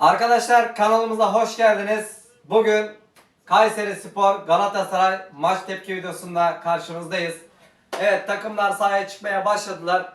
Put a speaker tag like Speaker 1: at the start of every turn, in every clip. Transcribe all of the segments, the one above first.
Speaker 1: Arkadaşlar kanalımıza hoş geldiniz. Bugün Kayseri Spor Galatasaray maç tepki videosunda karşınızdayız. Evet takımlar sahaya çıkmaya başladılar.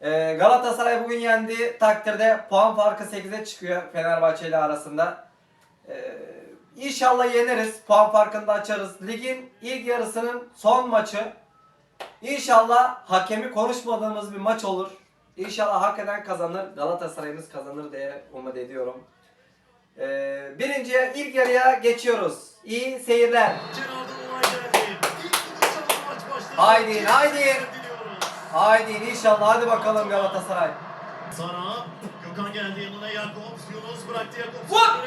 Speaker 1: Ee, Galatasaray bugün yendiği takdirde puan farkı 8'e çıkıyor Fenerbahçe ile arasında. Ee, inşallah yeneriz. Puan farkını da açarız. Ligin ilk yarısının son maçı. İnşallah hakemi konuşmadığımız bir maç olur. İnşallah hak eden kazanır. Galatasaray'ımız kazanır diye umut ediyorum. Ee, birinciye ilk yarıya geçiyoruz. İyi seyirler. Haydi, haydi. Haydi inşallah hadi bakalım Galatasaray.
Speaker 2: Sara, Gökhan geldi yanına Jakobs, Yunus bıraktı Jakobs.
Speaker 1: Vur!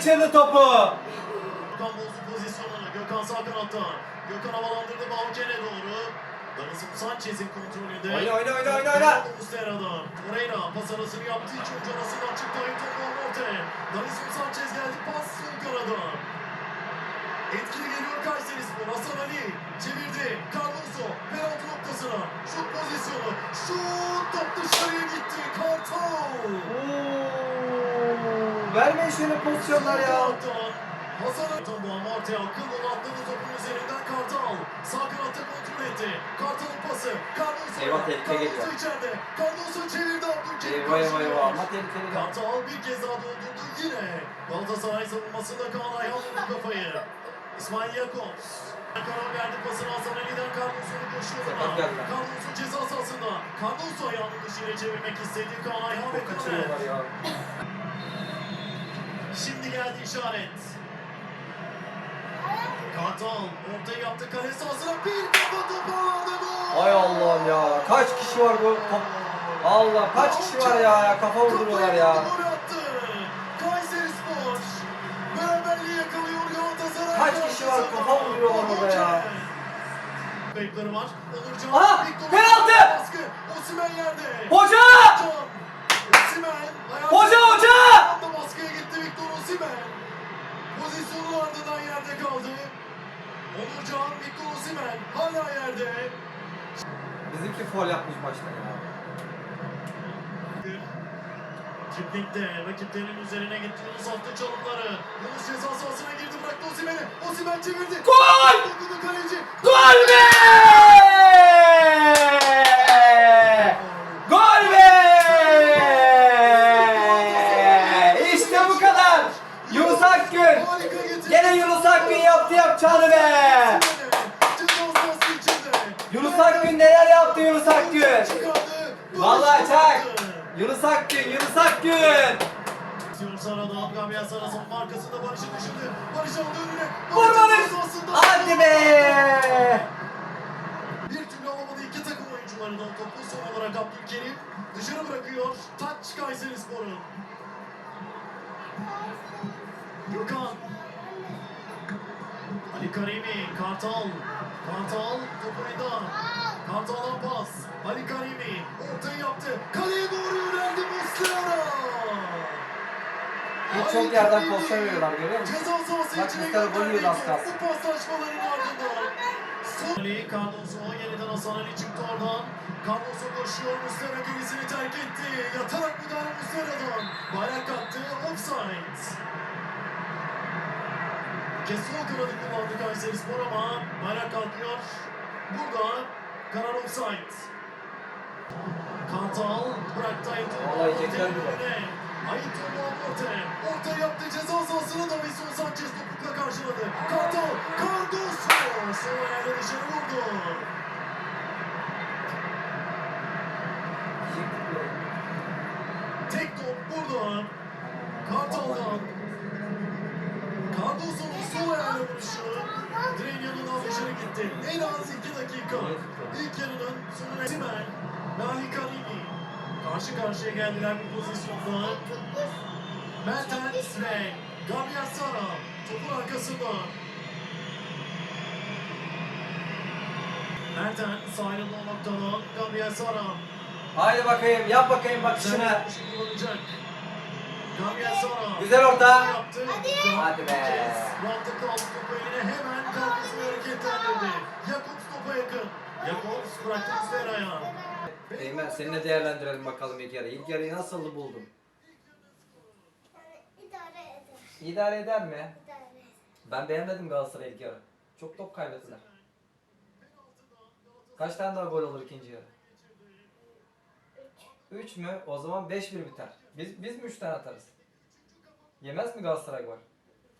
Speaker 1: Geçirdi topu.
Speaker 2: Gökhan bozdu pozisyonunu. Gökhan sağ kanatta. Gökhan havalandırdı Bauken'e doğru. Davison Sanchez'in kontrolünde.
Speaker 1: Oyna, oyna, oyna, oyna, oyna.
Speaker 2: Muslera'dan. Torreira pas arasını yaptı. İç ucu arasından çıktı. Ayrton Morte. Davison Sanchez geldi. Pas sol. Etkili geliyor Kayseri Spor. Hasan
Speaker 1: Şöyle pozisyonlar ya.
Speaker 2: Hasan Ertan bu Amartya akıl dolu atladı topun üzerinden Kartal. Sağ kanatta kontrol etti. Kartal'ın pası. Cardoso.
Speaker 1: Eyvah, tehlike
Speaker 2: Cardoso
Speaker 1: geliyor.
Speaker 2: içeride. Cardoso çevirdi Abdülkerim.
Speaker 1: Eyvah eyvah eyvah ama tehlikeli.
Speaker 2: Kartal bir kez daha doldurdu yine. Galatasaray savunmasında Kaan Ayhan vurdu kafayı. İsmail Yakobs. Karar verdi pasını Hasan Ali'den Cardoso'nu koşuyor.
Speaker 1: Sakat geldiler.
Speaker 2: Cardoso ceza sahasında. Cardoso ayağının dışıyla çevirmek istedi. Kaan Ayhan ve
Speaker 1: ya.
Speaker 2: Şimdi geldi işaret. Kartal ortaya yaptı kale sahasına bir kafa topu aldı gol.
Speaker 1: Ay Allah'ım ya. Kaç kişi var bu? Allah kaç kişi var ya? Kafa vurduruyorlar ya. Kaç kişi var? Kafa vuruyorlar orada ya.
Speaker 2: Kayıpları var. Onurcan.
Speaker 1: Aha, penaltı!
Speaker 2: Baskı. Osimhen yerde.
Speaker 1: Hoca!
Speaker 2: Ayakta-
Speaker 1: Hoca, hoca!
Speaker 2: Baskıya gitti Victor Osimhen. Pozisyonun ardından yerde kaldı. Onurcan, Victor Osimhen hala yerde.
Speaker 1: Bizimki foul yapmış başta ya.
Speaker 2: Triplikte rakiplerinin üzerine gitti Yunus attı çalımları. Yunus ceza sahasına girdi bıraktı Osimhen'i. Osimhen çevirdi.
Speaker 1: Gol!
Speaker 2: Dokundu kaleci.
Speaker 1: Gol be! Gol be! İşte bu kadar. Yunus Akgün.
Speaker 2: Harika getirdi.
Speaker 1: Gene Yunus Akgün yapacağını be. Yunus Akgün neler yaptı Yunus Akgün? Vallahi çak. Yunus Akgün, Yunus Akgün.
Speaker 2: Savunma arkasında Barış'ı düşündü. Barış aldı önüne.
Speaker 1: Vur
Speaker 2: Barış.
Speaker 1: Hadi be!
Speaker 2: Bir türlü alamadı iki takım oyuncularından topu son olarak Abdülkerim dışarı bırakıyor. Taç Kayseri Spor'un. Gökhan. Karimi, Kartal. Kartal topu Eda. Kartal'dan pas. Ali Karimi ortayı yaptı. Kaleye doğru yöneldi Muslera.
Speaker 1: Bu çok yerden pozisyon veriyorlar görüyor musun?
Speaker 2: Ceza sahası
Speaker 1: Bak
Speaker 2: içine gönderdi. Bu paslaşmaların ardından. Ali Cardoso yeniden Hasan Ali çıktı oradan. Cardoso koşuyor. Muslera gerisini terk etti. Yatarak müdahale Muslera'dan. Bayrak attı. Offside. Sol kanadı kullandı Kayseri Spor ama bayrak kalkıyor. Burada karar offside. Kartal bıraktı
Speaker 1: gibi.
Speaker 2: önüne. Ayton Morte orta yaptı ceza sahasına Davison Sanchez topukla karşıladı. Kartal, Cardoso sol ayağıyla dışarı vurdu. Tek top burada. Kartal'dan. Cardoso'nun sol ayağıyla vuruşu. Direğin yanından dışarı gitti. En az iki dakika. İlk yarının sonuna Simen Ali Karimi. Karşı karşıya geldiler bu pozisyonda. Mertens ve Gabriel Sara topun arkasında. Mertens ayrılma noktadan Gabriel Sara.
Speaker 1: Haydi bakayım yap bakayım
Speaker 2: bir kullanacak.
Speaker 1: Güzel orta.
Speaker 2: Yaptı.
Speaker 1: Hadi be.
Speaker 2: Rahatlıkla aldı topu eline hemen kafasını hareketlendirdi. Jakobs topa yakın. Jakobs bıraktı Muslera'ya.
Speaker 1: Eymen seninle değerlendirelim bakalım ilk yarı. İlk yarıyı nasıl buldun?
Speaker 3: İdare eder.
Speaker 1: İdare eder mi?
Speaker 3: İdare eder.
Speaker 1: Ben beğenmedim Galatasaray ilk yarı. Çok top kaybettiler. Kaç tane daha gol olur ikinci yarı? 3 mü? O zaman 5-1 biter. Biz biz mi 3 tane atarız? Yemez mi Galatasaray gol?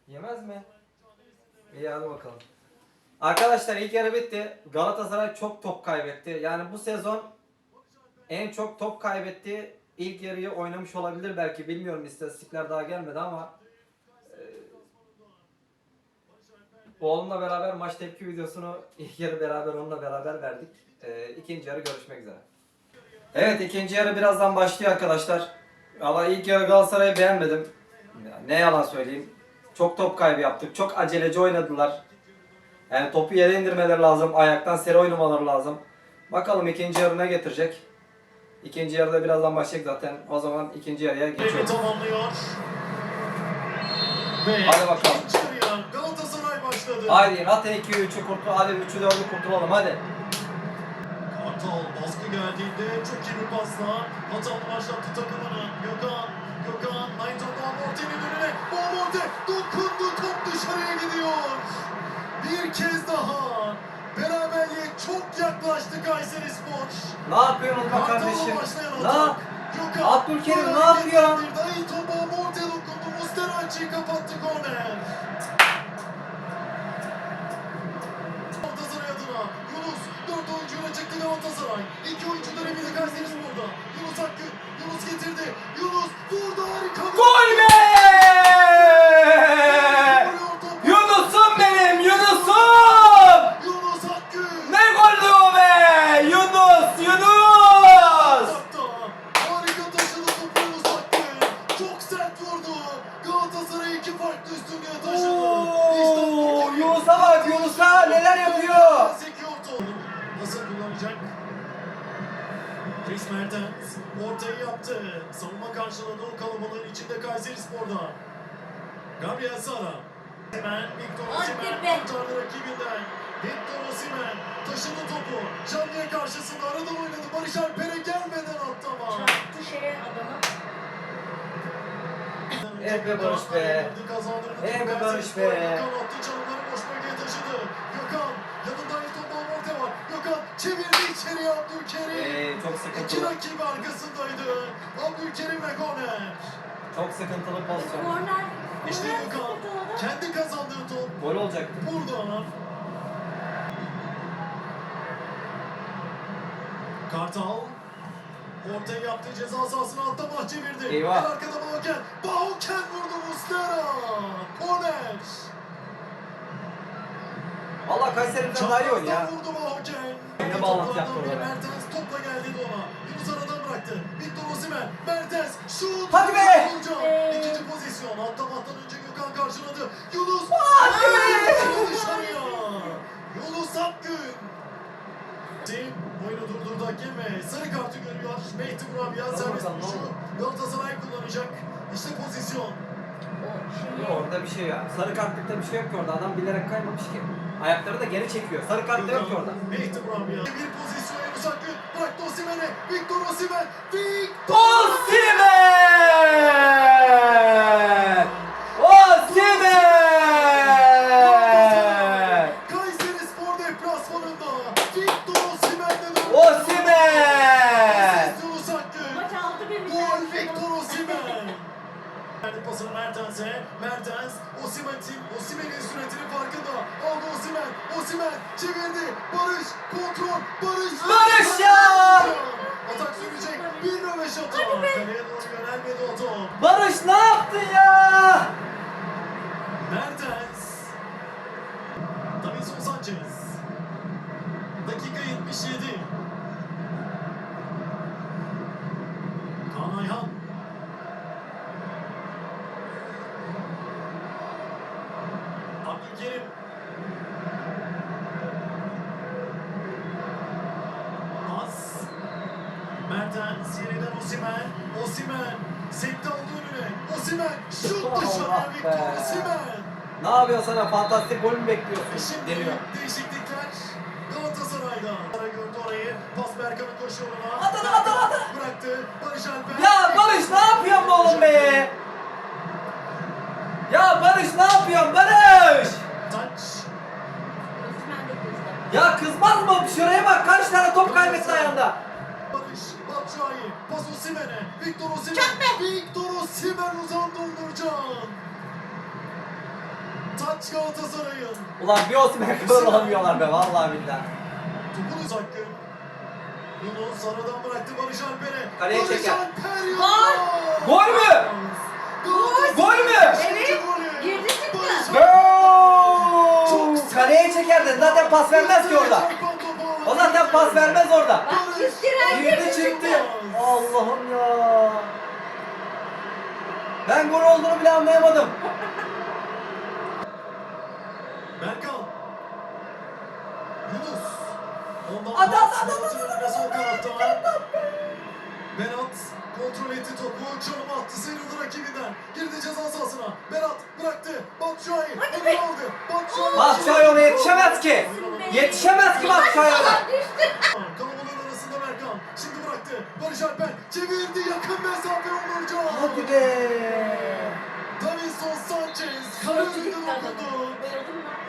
Speaker 1: Yemez mi? İyi hadi bakalım. Arkadaşlar ilk yarı bitti. Galatasaray çok top kaybetti. Yani bu sezon en çok top kaybettiği ilk yarıyı oynamış olabilir belki. Bilmiyorum istatistikler daha gelmedi ama Oğlumla beraber maç tepki videosunu ilk yarı beraber onunla beraber verdik. Ee, ikinci yarı görüşmek üzere. Evet ikinci yarı birazdan başlıyor arkadaşlar. Ama ilk yarı Galatasaray'ı beğenmedim. Ya, ne yalan söyleyeyim. Çok top kaybı yaptık. Çok aceleci oynadılar. Yani topu yere indirmeleri lazım. Ayaktan seri oynamaları lazım. Bakalım ikinci yarı ne getirecek. İkinci yarıda birazdan başlayacak zaten. O zaman ikinci yarıya geçiyoruz. Hadi bakalım.
Speaker 2: Galatasaray başladı.
Speaker 1: Haydi Rate 2'yi 3'ü kurtul. Hadi 3'ü 4'ü kurtulalım hadi.
Speaker 2: Kartal baskı geldiğinde çok iyi bir pasla hatalı başlattı takımını. Gökhan, Gökhan, Naito Boğamorte'nin önüne. Boğamorte dokundu top dışarıya gidiyor. Bir kez daha beraberliğe çok yaklaştı Kayseri Spor.
Speaker 1: Ne yapıyorsun be kardeşim? Ne?
Speaker 2: Gökhan,
Speaker 1: Abdülkerim ne yapıyor?
Speaker 2: hareketlendirdi. Naito Boğamorte dokundu. Musteracı kapattı korner. Oyuncuyla çıktı Galatasaray. İki oyuncu döneminde Kayseri Spor'da. Yunus Akgün, Yunus getirdi. Yunus vurdu harika.
Speaker 1: Gol be! Yunus'um benim Yunus'um!
Speaker 2: Yunus.
Speaker 1: Ne goldü o be? Yunus Yunus!
Speaker 2: Hatta harika taşıdı topu Yunus Akgün. Çok sert vurdu. Galatasaray iki farklı üstünlüğe taşıdı.
Speaker 1: Oo. Yunus'a bak Yunus'a neler yapıyor?
Speaker 2: Sekiyor topu. Nasıl kullanacak? Dries Mertens ortayı yaptı. Savunma karşıladı o kalabalığın içinde Kayseri Spor'da. Gabriel Sara. Hemen Victor Osimhen kurtardı rakibinden. Victor Osimhen taşıdı topu. Canlıya karşısında aradan oynadı. Barış Alper'e gelmeden attı ama.
Speaker 3: Çarptı şeye adamı.
Speaker 1: Eh be Barış be. Eh be Barış be.
Speaker 2: İçeriye Abdülkerim.
Speaker 1: Ee, çok
Speaker 2: İki
Speaker 1: sıkıntılı.
Speaker 2: rakibi arkasındaydı. Abdülkerim ve korner.
Speaker 1: Çok sıkıntılı pozisyon.
Speaker 3: Korner.
Speaker 2: İşte Gökhan. Kendi kazandığı top.
Speaker 1: Gol olacaktı.
Speaker 2: Burada. Kartal. Ortaya yaptı ceza sahasına attı mah çevirdi.
Speaker 1: Eyvah.
Speaker 2: En arkada Bahoken. Bahoken vurdu Muslera. Korner.
Speaker 1: Valla Kayseri'den daha iyi ya.
Speaker 2: Çaprazdan vurdu Bahoken.
Speaker 1: Bağlantı yaptı orada?
Speaker 2: Mertens topla geldi ona. Yunus aradan bıraktı. Victor Osimhen. Mertens. Şut.
Speaker 1: Hadi be!
Speaker 2: İkinci pozisyon. Atlamaktan önce Gökhan karşıladı. Yunus.
Speaker 1: Hadi be!
Speaker 2: Dışarıya. Yunus Akgün. Tim oyunu durdurdu hakem ve sarı kartı görüyor. Mehdi Murabiya
Speaker 1: ne
Speaker 2: vuruşu? Galatasaray kullanacak. İşte pozisyon.
Speaker 1: Orada bir şey ya. Sarı kartlıkta bir şey yok ki orada. Adam bilerek kaymamış ki. Ayakları da geri çekiyor. Sarı kart da yok ki orada.
Speaker 2: Bir pozisyon Yunus Akgün. Bıraktı. Victor Osimhen. Victor
Speaker 1: Osimhen!
Speaker 2: Çevirdi. Barış kontrol. Barış.
Speaker 1: Barış ya!
Speaker 2: Atak sürecek. Bir röveş atak.
Speaker 3: Hadi be.
Speaker 2: Kaleye doğru yönelmedi o top.
Speaker 1: Barış ne yaptın ya?
Speaker 2: Mertens. Davinson Sanchez. Dakika 77. Kaan Ayhan. Yeniden Osimen. Osimen. Sekte aldı önüne. Osimen. Şut
Speaker 1: Allah
Speaker 2: dışarıya
Speaker 1: be.
Speaker 2: Victor Osimen.
Speaker 1: Ne yapıyorsun sana? Fantastik gol mü bekliyorsun?
Speaker 2: Şimdi
Speaker 1: Deniyor.
Speaker 2: değişiklikler Galatasaray'da. Ara gördü orayı. Pas Berkan'ın koşuyoruna.
Speaker 1: At, at, at, at, at.
Speaker 2: Bıraktı. Barış Alper.
Speaker 1: Ya Barış ne yapıyorsun be oğlum be? Ya Barış ne yapıyorsun Barış?
Speaker 2: Taç.
Speaker 1: Ya kızmaz mı? Şuraya bak kaç tane top kaybetti ayağında.
Speaker 2: Pas Osimen'e. Victor Osimen.
Speaker 3: Çakma.
Speaker 2: Victor Osimen uzandı Onurcan. Taç Galatasaray'ın.
Speaker 1: Ulan bir Osimhen kadar olamıyorlar be vallahi billahi.
Speaker 2: Topun uz hakkı. Yunus aradan bıraktı Barış Alper'e.
Speaker 1: Kaleye
Speaker 2: Barış
Speaker 1: çeker.
Speaker 2: Alper ya.
Speaker 1: Gol! Gol mü? Gol mü?
Speaker 3: Evet. Girdi çıktı.
Speaker 1: Gol! Kaleye çekerdi. Zaten pas vermez ki orada. O zaten pas vermez orada.
Speaker 3: Bak üst direğe
Speaker 1: Girdi
Speaker 3: girdi
Speaker 1: çıktı.
Speaker 3: çıktı.
Speaker 1: Allah'ım ya. Ben gol olduğunu bile anlayamadım.
Speaker 2: Berkan. Yunus. Ondan
Speaker 1: At, at, at, at, at.
Speaker 2: Berat kontrol etti topu. Çalım attı. Sıyrıldı rakibinden. Girdi ceza sahasına. Berat bıraktı. Batshuayi.
Speaker 3: Be.
Speaker 2: aldı. Batshuayi.
Speaker 1: Batshuayi ona yetişemez ki. Yetişemez ki Batshuayi ona.
Speaker 2: Kalabalığın arasında Berkan. Şimdi bıraktı. Barış Alper çevirdi. Yakın mesafe Onurcan.
Speaker 1: Hadi be.
Speaker 2: Davinson Sanchez. Kale önünde dokundu.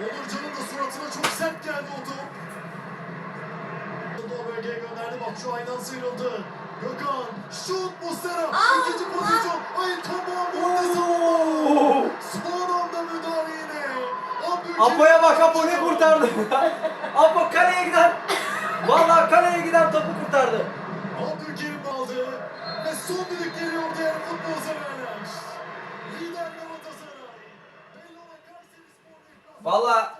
Speaker 2: Onurcan'ın da suratına çok sert geldi o top. O bölgeye gönderdi. Batshuayi'den sıyrıldı. Gökhan. Şut Mustera.
Speaker 3: Aa,
Speaker 2: İkinci pozisyon. Ay tamam. Monte savunma.
Speaker 1: Oo.
Speaker 2: Son anda müdahale yine.
Speaker 1: Apo'ya bak Apo ne kurtardı. Apo kaleye giden. Vallahi kaleye giden topu kurtardı.
Speaker 2: Son düdük geliyor diğer futbol severler. Lider.
Speaker 1: Valla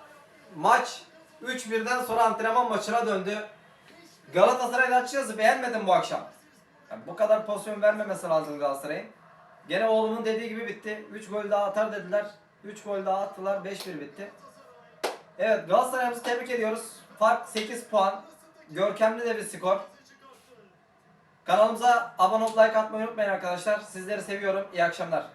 Speaker 1: maç 3-1'den sonra antrenman maçına döndü. Galatasaray'ın açıkçası beğenmedim bu akşam. Yani bu kadar pozisyon vermemesi lazım Galatasaray'ın. Gene oğlumun dediği gibi bitti. 3 gol daha atar dediler. 3 gol daha attılar. 5-1 bitti. Evet Galatasaray'ımızı tebrik ediyoruz. Fark 8 puan. Görkemli de bir skor. Kanalımıza abone olup like atmayı unutmayın arkadaşlar. Sizleri seviyorum. İyi akşamlar.